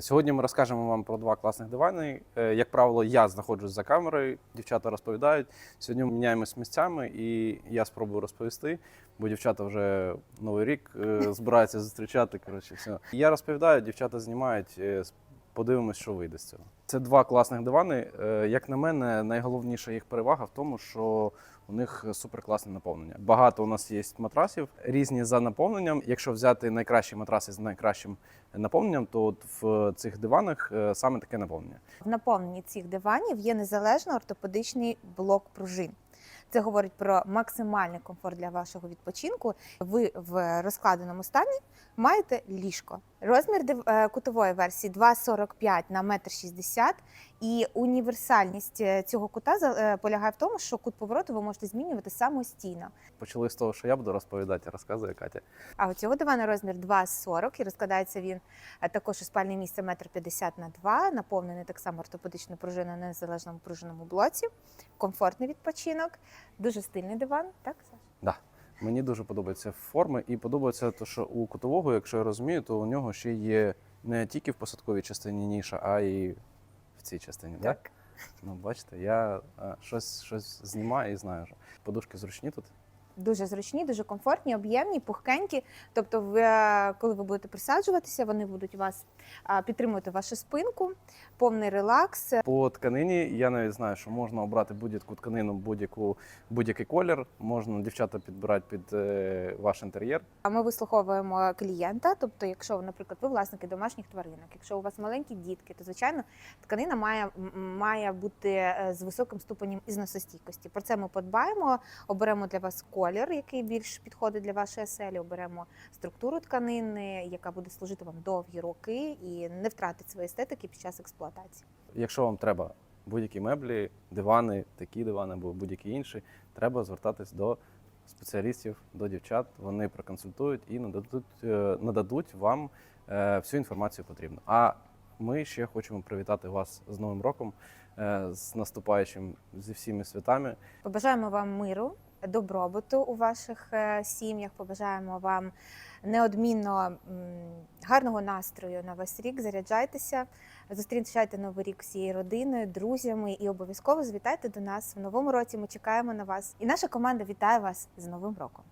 Сьогодні ми розкажемо вам про два класних дивани. Е, Як правило, я знаходжусь за камерою, дівчата розповідають. Сьогодні ми міняємось місцями, і я спробую розповісти, бо дівчата вже новий рік е, збираються зустрічати. Коротше, все. Я розповідаю, дівчата знімають. Подивимось, що вийде з цього. Це два класних дивани. Е, Як на мене, найголовніша їх перевага в тому, що у них суперкласне наповнення. Багато у нас є матрасів, різні за наповненням. Якщо взяти найкращі матраси з найкращим наповненням, то от в цих диванах е, саме таке наповнення. В наповненні цих диванів є незалежно ортопедичний блок пружин. Це говорить про максимальний комфорт для вашого відпочинку. Ви в розкладеному стані маєте ліжко. Розмір е, кутової версії 2,45 на 1,60 м. І універсальність е, цього кута е, полягає в тому, що кут повороту ви можете змінювати самостійно. Почали з того, що я буду розповідати, розказує Катя. А у цього дивана розмір 2,40 і розкладається він е, також у спальне місце 1,50 м на 2, наповнений так само ортопедичною пружиною на незалежному пружинному блоці. Комфортний відпочинок, дуже стильний диван, так Саш? Мені дуже подобаються форми, і подобається те, що у кутового, якщо я розумію, то у нього ще є не тільки в посадковій частині ніша, а й цій частині. Так? Ну, бачите, я е, щось, щось знімаю і знаю. Що. Подушки зручні тут. Дуже зручні, дуже комфортні, об'ємні, пухкенькі. Тобто, ви, е, коли ви будете присаджуватися, вони будуть вас підтримувати вашу спинку, повний релакс. По тканині я навіть знаю, що можна обрати будь-яку тканину, будь-яку будь-який колір. Можна дівчата підбирати під е, ваш інтер'єр. А ми вислуховуємо клієнта. Тобто, якщо, наприклад, ви власники домашніх тваринок, якщо у вас маленькі дітки, то звичайно тканина має, має бути е, з високим ступенем ізносостійкості. Про це ми подбаємо. Оберемо для вас колір, який більш підходить для вашої оселі. Оберемо структуру тканини, яка буде служити вам довгі роки і не втратить своєї естетики під час експлуатації. Якщо вам треба будь-які меблі, дивани, такі дивани або будь-які інші, треба звертатись до спеціалістів, до дівчат. Вони проконсультують і нададуть, е, нададуть вам е, всю інформацію потрібну. А ми ще хочемо привітати вас з Новим роком, е, з наступаючим зі всіми святами. Побажаємо вам миру, добробуту у ваших е, сім'ях. Побажаємо вам неодмінно гарного настрою на весь рік. Заряджайтеся, зустрічайте новий рік всією родиною, друзями і обов'язково звітайте до нас в новому році. Ми чекаємо на вас. І наша команда вітає вас з Новим роком.